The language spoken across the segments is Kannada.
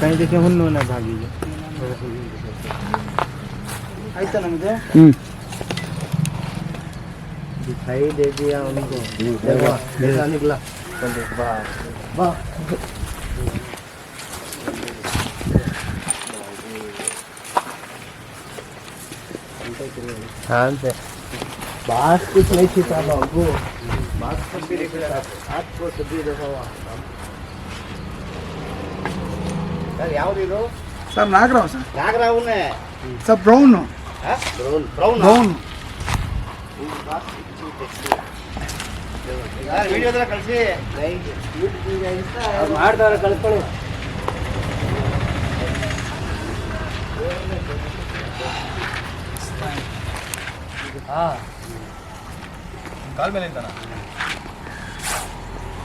कहीं देखे हुन्नो ना भागी जो ऐसा ना मुझे। हम्म। दिखाई दे दिया उनको। हम्म। देखो कैसा निकला। वाह। वाह हाँ सर बात कुछ नहीं छिपा बाबू बात ಸರ್ ಯಾವ್ದಿದು sir Nagarahavu sir ನಾಗರಾವ್ನೇ sir brown brown brown brown ವಿಡಿಯೋದೆಲ್ಲ ಕಳಿಸಿ. ಮಾಡ್ದವ್ರೆ ಕಳ್ಕೊಳ್ಳಿ ಹಾಂ. ಕಾಲ್ ಮೇಲೆ ಇದ್ದಾನ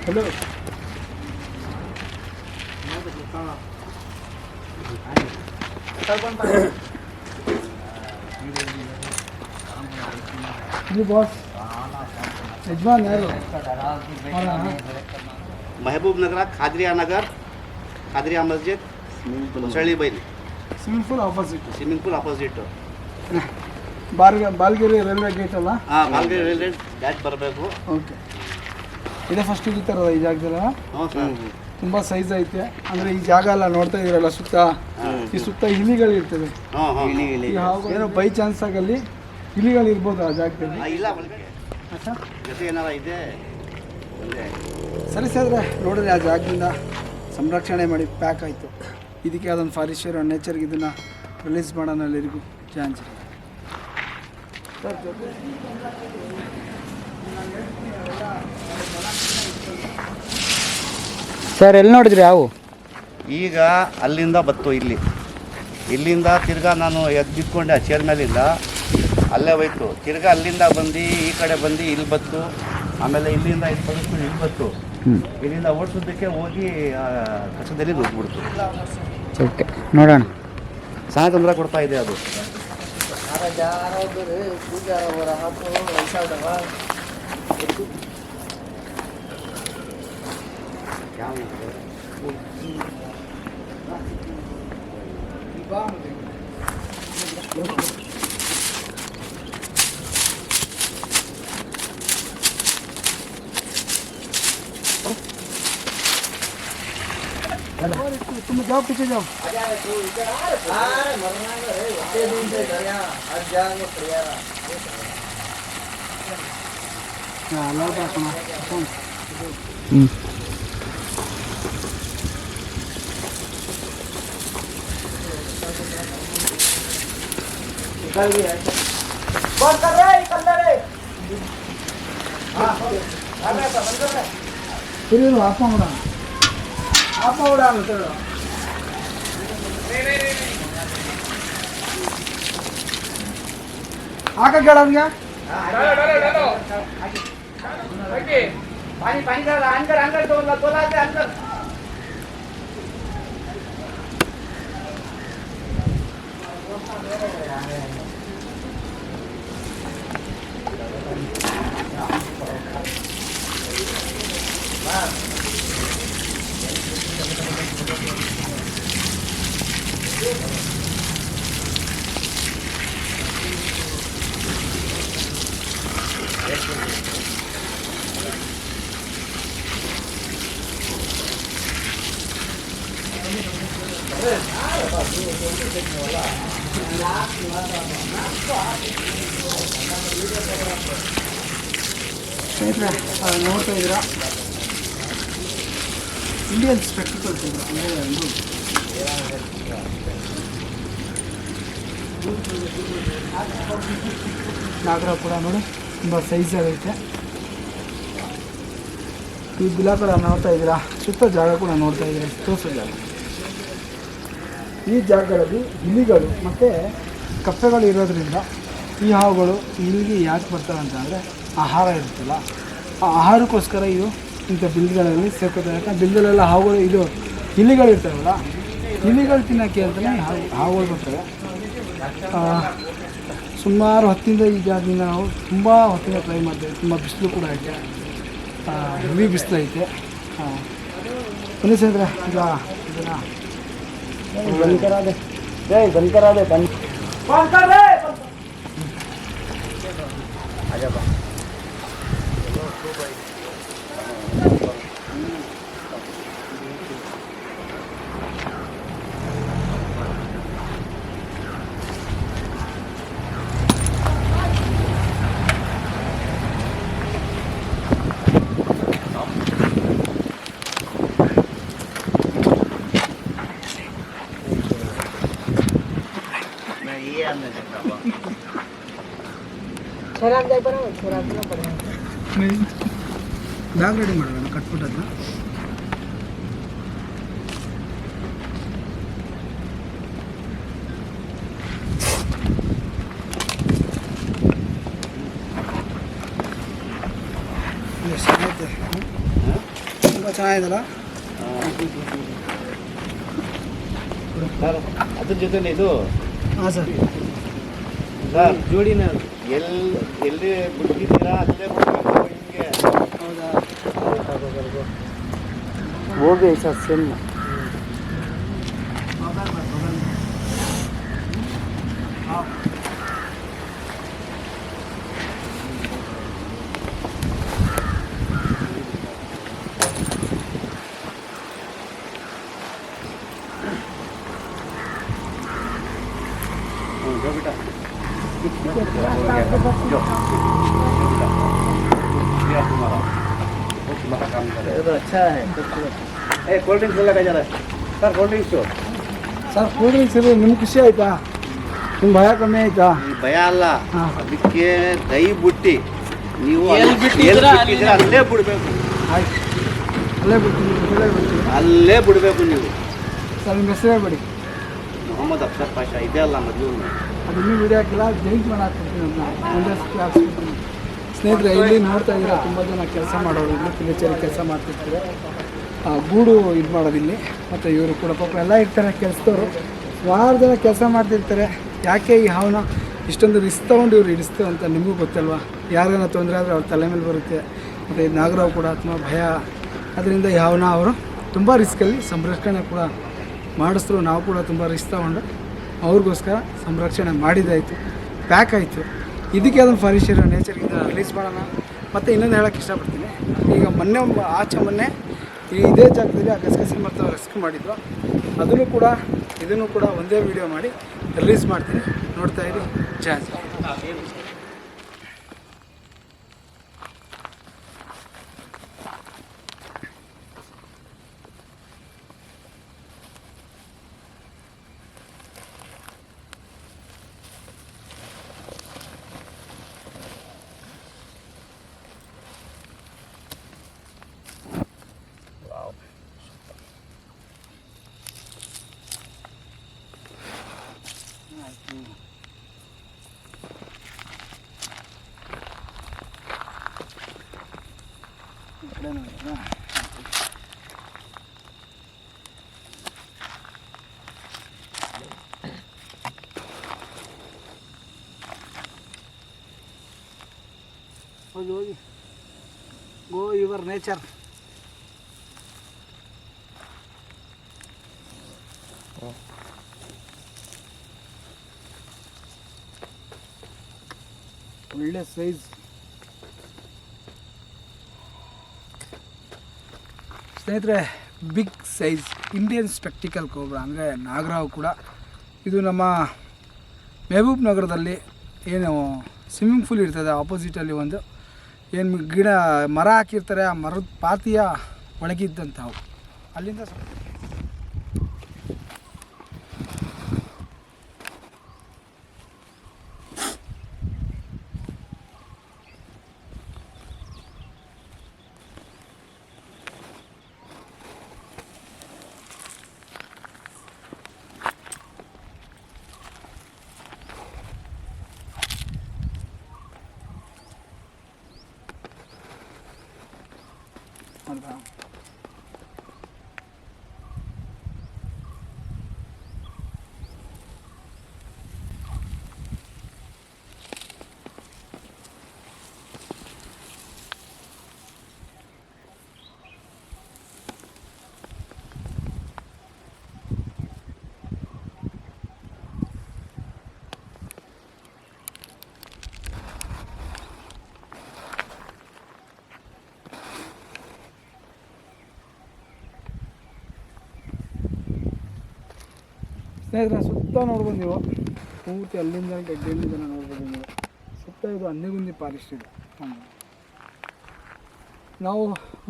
हेलो ಇದು ಬಾಸ್ ಯಜಮಾನ್ ಯಾರು ಮೆಹಬೂಬ್ ನಗರ ಖಾದ್ರಿಯಾ ನಗರ್ ಖಾದ್ರಿಯಾ ಮಸ್ಜಿದ್ ಹೊಸಳ್ಳಿ ಬೈಲಿ. Swimming pool opposite swimming pool opposite ಬಾಲ್ಗೆ railway gate ಅಲ್ಲ? ಹಾಂ ಬಾಲ್ಗೆರೆ ರೈಲ್ವೆ ಯಾಕೆ ಬರಬೇಕು. ಓಕೆ ಇದೇ ಫಸ್ಟ್ ಇರ್ತಾರಲ್ಲ ಈ ಜಾಗದಲ್ಲ? ತುಂಬ ಸೈಜ್ ಐತೆ. ಅಂದರೆ ಈ ಜಾಗ ಎಲ್ಲ ನೋಡ್ತಾ ಇದ್ದೀರಲ್ಲ ಸುತ್ತ? ಈ ಸುತ್ತ ಇಲಿಗಳು ಇರ್ತವೆ ಏನೋ ಬೈ ಚಾನ್ಸ್ ಆಗಲ್ಲಿ ಇಲಿಗಳು ಇರ್ಬೋದು ಆ ಜಾಗದಲ್ಲಿ. ಇಲ್ಲ ಏನಾರ ಇದೆ? ಸರ್ ನೋಡಿದ್ರೆ ಆ ಜಾಗದಿಂದ ಸಂರಕ್ಷಣೆ ಮಾಡಿ ಪ್ಯಾಕ್ ಆಯಿತು. ಇದಕ್ಕೆ ಅದೊಂದು ಫಾರೆಸ್ಟರ್ ನೇಚರ್ಗೆ ಇದನ್ನು ರಿಲೀಸ್ ಮಾಡೋಣ ಎಲ್ಲರಿಗೂ. ಚಾನ್ಸ್ ಸರ್ ಎಲ್ಲಿ ನೋಡಿದ್ರಿ ಯಾವು ಈಗ ಅಲ್ಲಿಂದ ಬತ್ತು ಇಲ್ಲಿ. ಇಲ್ಲಿಂದ ತಿರ್ಗಾ ನಾನು ಎದ್ದಿಟ್ಕೊಂಡೆ ಆ ಚೇರ್ ಮೇಲಿಂದ. ಅಲ್ಲೇ ಹೋಯ್ತು. ತಿರ್ಗಾ ಅಲ್ಲಿಂದ ಬಂದು ಈ ಕಡೆ ಬಂದು ಇಲ್ಲಿ ಬತ್ತು. ಆಮೇಲೆ ಇಲ್ಲಿಂದ ಇಲ್ಲಿ ಬತ್ತು. ಇಲ್ಲಿಂದ ಓಡಿಸೋದಕ್ಕೆ ಹೋಗಿ ಆ, ಕಸದಲ್ಲಿ ನುಗ್ಬಿಡ್ತು ಓಕೆ ನೋಡೋಣ. ಸಣ್ಣ ತೊಂದರೆ ಕೊಡ್ತಾ ಇದೆ ಅದು. तुम जाओ पीछे जाओ हाँ लौट आ सुना सुन ಹ್ಞೂ फिर आप उड़ा आप उड़ा ಹಾಕಕ್ ಹೇಳ आगे पानी पानी का अंदर अंदर तो मतलब बोला के अंदर ಸ್ನೇಹಿತರೆ ನೋಡ್ತಾ ಇದ್ದೀರಾ? ಇಂಡಿಯನ್ ಸ್ಪೆಕ್ಟಿಕಲ್ಸ್ ಅಂದರೆ ಒಂದು ನಾಗರ ಕೂಡ ನೋಡಿ, ತುಂಬ ಸೈಜ್ ಆಗೈತೆ ಈ ಕೂಡ ನೋಡ್ತಾ ಇದ್ದೀರಾ? ಸುತ್ತ ಜಾಗ ಕೂಡ ನೋಡ್ತಾ ಇದ್ದೀರಾ? ತೋರಿಸೋ ಜಾಗ. ಈ ಜಾಗಗಳಲ್ಲಿ ಇಲಿಗಳು ಮತ್ತು ಕಪ್ಪೆಗಳು ಇರೋದ್ರಿಂದ ಈ ಹಾವುಗಳು ಇಲ್ಲಿಗೆ ಯಾಕೆ ಬರ್ತವೆ ಅಂತ ಅಂದರೆ ಆಹಾರ ಇರುತ್ತಲ್ಲ. ಆ ಆಹಾರಕ್ಕೋಸ್ಕರ ಇವು ಇಂಥ ಬಿಲ್ಗಳಲ್ಲಿ ಸೇರ್ಕೋತಾರೆ ಯಾಕಂದ್ರೆ ಬಿಲ್ದಲ್ಲೆಲ್ಲ ಹಾವುಗಳು ಇದು ಇಲಿಗಳು ಇರ್ತಾವಲ್ಲ, ಇಲಿಗಳು ತಿನ್ನೋಕ್ಕೆ ಅಂತಲೇ ಹಾವು, ಹಾವುಗಳು ಬರ್ತವೆ. ಸುಮಾರು ಹೊತ್ತಿಂದ ಈ ಜಾಗದಿಂದ ನಾವು ತುಂಬ ಹೊತ್ತಿಂದ ಟ್ರೈ ಮಾಡ್ತೇವೆ. ತುಂಬ ಬಿಸಿಲು ಕೂಡ ಐತೆ. ಹೆವಿ ಬಿಸಿಲು ಐತೆ. ಬನ್ನಿ ಸ್ನೇಹಿತರೆ, ಈಗ ಇದನ್ನು बंद करा दे। बंद करा दे बंद कर दे। ಬ್ಯಾಗ್ ರೆಡಿ ಮಾಡೋಣ ಕಟ್ಬಿಟ್ಟದನ್ನ ಚೆನ್ನಾಗೈತೆ ತುಂಬ ಚೆನ್ನಾಗಿದಲ್ಲ ಅದ್ರ ಜೊತೆ ಇದು ಹಾಂ ಸರ್. ಸರ್ ಜೋಡಿನ ಎಲ್ಲಿ ಎಲ್ಲಿ ಬಿಟ್ಟಿದ್ದೀರಾ ಅಲ್ಲೇ ಬಿಡ್ಬೇಕು ಹಿಂಗೆ ಸರ್ ಸೇಮ್ ಏ ಕೋಲ್ಡ್ ಡ್ರಿಂಕ್ಸ್ ಎಲ್ಲ sir cold drinks sir cool drinks ಇರಲಿ ನಿಮ್ಗೆ ಖುಷಿ ಆಯ್ತಾ? ನಿಮ್ಮ ಭಯ ಕಮ್ಮಿ ಆಯ್ತಾ? ಭಯ ಅಲ್ಲ. ಅದಕ್ಕೆ ದೈ ಬುಟ್ಟಿ. ನೀವು ಅಲ್ಲಿ- ಬಿಟ್ಟಿದ್ರ ಅಲ್ಲೇ? ಬಿಡಬೇಕು. ಆಯ್ತು. ಅಲ್ಲೇ ಬಿಡ್ತೀನಿ ಅಲ್ಲೇ ಬಿಡ್ತೀನಿ. ಅಲ್ಲೇ ನೀವು. ಸರ್ ನಿಮ್ಮ ಹೆಸರು ಬಿಡಿ. ಮೊಹಮ್ಮದ್ ಅಫ್ಸರ್ ಪಾಷಾ ಇದೆ ಅಲ್ಲ ಮೊದಲು ಅದು ಇನ್ನೂ ವಿಡಿಯೋ ಹಾಕಿಲ್ಲ ಜೈಂಟ್ ಮಾಡಿ ಹಾಕ್ಬಿಡ್ತೀನಿ ಅದನ್ನ ಕ್ಲಾಸ್ ಸ್ನೇಹಿತರೆ, ಇಲ್ಲಿ ನೋಡ್ತಾ ಇದ್ದೀರಾ, ತುಂಬ ಜನ ಕೆಲಸ ಮಾಡೋರು ಇಲ್ಲಿ ಪಿಲಿಚರಿ ಕೆಲಸ ಮಾಡ್ತಿರ್ತಾರೆ. ಗೂಡು ಇದು ಮಾಡೋದಿಲ್ಲಿ ಮತ್ತು ಇವರು ಕೂಡ ಪಾಪ ಎಲ್ಲ ಇರ್ತಾರೆ ಕೆಲಸದವರು. ಸುಮಾರು ಜನ ಕೆಲಸ ಮಾಡ್ತಿರ್ತಾರೆ. ಯಾಕೆ ಈ ಹಾವನ್ನ ಇಷ್ಟೊಂದು ರಿಸ್ಕ್ ತೊಗೊಂಡು ಇವ್ರು ಹಿಡಿಸ್ತೇವೆ ಅಂತ ನಿಮಗೂ ಗೊತ್ತಲ್ವ? ಯಾರಿಗಾನ ತೊಂದರೆ ಆದರೆ ಅವ್ರ ತಲೆ ಮೇಲೆ ಬರುತ್ತೆ. ಮತ್ತು ನಾಗರಾವ್ ಕೂಡ ತುಂಬ ಭಯ. ಅದರಿಂದ ಹಾವನ್ನ ಅವರು ತುಂಬ ರಿಸ್ಕಲ್ಲಿ ಸಂರಕ್ಷಣೆ ಕೂಡ ಮಾಡಿಸಿದ್ರು ನಾವು ಕೂಡ ತುಂಬ ರಿಸ್ಕ್ ತಗೊಂಡು ಅವ್ರಿಗೋಸ್ಕರ ಸಂರಕ್ಷಣೆ ಮಾಡಿದಾಯಿತು. ಪ್ಯಾಕ್ ಆಯಿತು. ಇದಕ್ಕೆ ಅದನ್ನು ನೇಚರ್ ನೇಚರ್ಗಿಂದ ರಿಲೀಸ್ ಮಾಡೋಣ. ಮತ್ತು ಇನ್ನೊಂದು ಹೇಳೋಕ್ಕೆ ಇಷ್ಟಪಡ್ತೀನಿ. ಈಗ ಮೊನ್ನೆ ಆಚೆ ಮೊನ್ನೆ ಈ ಇದೇ ಜಾಗದಲ್ಲಿ ಆ ಗಸಗಸೆ ಮತ್ತು ರೆಸ್ಕ್ಯೂ ಮಾಡಿದ್ರು. ಅದನ್ನು ಕೂಡ, ಇದನ್ನು ಕೂಡ ಒಂದೇ ವಿಡಿಯೋ ಮಾಡಿ ರಿಲೀಸ್ ಮಾಡ್ತೀನಿ. ನೋಡ್ತಾ ಇರಿ. ಜಾಜ್ ಈ ಕಡೆ ಹೋಗಿ ಹೋಗಿ ಗೋ ಯುವರ್ ನೇಚರ್ ಒಳ್ಳೆ ಸೈಜ್ ಸ್ನೇಹಿತರೆ big size Indian spectacle cobra ಅಂದರೆ ನಾಗರಾವ್ ಕೂಡ. ಇದು ನಮ್ಮ ಮೆಹಬೂಬ್ ನಗರದಲ್ಲಿ ಏನು ಸ್ವಿಮ್ಮಿಂಗ್ ಫೂಲ್ ಇರ್ತದೆ ಆಪೋಸಿಟಲ್ಲಿ ಒಂದು. ಏನು ಗಿಡ ಮರ ಹಾಕಿರ್ತಾರೆ, ಆ ಮರದ ಪಾತಿಯ ಒಳಗಿದ್ದಂಥವು. ಅಲ್ಲಿಂದ now. ಸ್ನೇಹಿತರೆ, ಸುತ್ತ ನೋಡ್ಬೋದು ನೀವು. ಪೂರ್ತಿ ಅಲ್ಲಿಂದ ಗಡ್ಡೆಯಿಂದ ನೋಡ್ಬೋದು ನೀವು. ಸುತ್ತ ಇದು ಅನ್ನಿಗುಂದಿ ಫಾರೆಸ್ಟ್ ಇದೆ. ನಾವು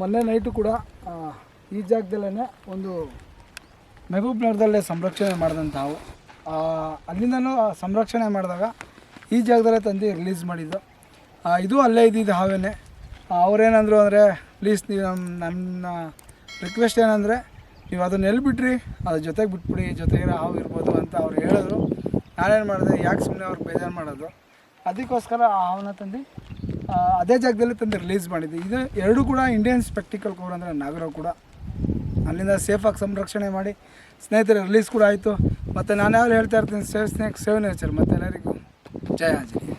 ಮೊನ್ನೆ ನೈಟು ಕೂಡ ಈ ಜಾಗದಲ್ಲೇ ಒಂದು ಮೆಹಬೂಬ್ ನಗರದಲ್ಲೇ ಸಂರಕ್ಷಣೆ ಮಾಡಿದಂಥವು. ಅಲ್ಲಿಂದನೂ ಸಂರಕ್ಷಣೆ ಮಾಡಿದಾಗ ಈ ಜಾಗದಲ್ಲೇ ತಂದು ರಿಲೀಸ್ ಮಾಡಿದ್ದು. ಇದು ಅಲ್ಲೇ ಇದ್ದಿದ್ದು ಹಾವೇನೆ. ಅವರೇನಂದ್ರು ಅಂದರೆ ಪ್ಲೀಸ್ ನೀವು ನಮ್ಮ ನನ್ನ ರಿಕ್ವೆಸ್ಟ್ ಏನಂದರೆ ನೀವು ಅದನ್ನ ಎಲ್ಲಿ ಬಿಟ್ರಿ ಅದ್ರ ಜೊತೆಗೆ ಬಿಟ್ಬಿಡಿ ಜೊತೆಗಿರೋ ಹಾವು ಇರ್ಬೋದು ಅಂತ ಅವ್ರು ಹೇಳಿದ್ರು. ನಾನೇನು ಮಾಡಿದೆ, ಯಾಕೆ ಸುಮ್ಮನೆ ಅವ್ರಿಗೆ ಬೇಜಾರು ಮಾಡೋದು? ಅದಕ್ಕೋಸ್ಕರ ಆ ಹಾವನ್ನ ತಂದು ಅದೇ ಜಾಗದಲ್ಲಿ ತಂದು ರಿಲೀಸ್ ಮಾಡಿದ್ದೆ. ಇದು ಎರಡೂ ಕೂಡ ಇಂಡಿಯನ್ ಸ್ಪೆಕ್ಟಿಕಲ್ ಕೋರ್ ಅಂದರೆ ನಾಗರ ಕೂಡ. ಅಲ್ಲಿಂದ ಸೇಫಾಗಿ ಸಂರಕ್ಷಣೆ ಮಾಡಿ ಸ್ನೇಹಿತರೆ ರಿಲೀಸ್ ಕೂಡ ಆಯಿತು. ಮತ್ತು ನಾನು ಯಾವಾಗ ಹೇಳ್ತಾ ಇರ್ತೀನಿ ಸೇವ್ ಸ್ನೇಕ್ ಸೇವ್ ನೇಚರ್ ಮತ್ತು ಎಲ್ಲರಿಗೂ ಜಯ ಆಂಜನೇಯ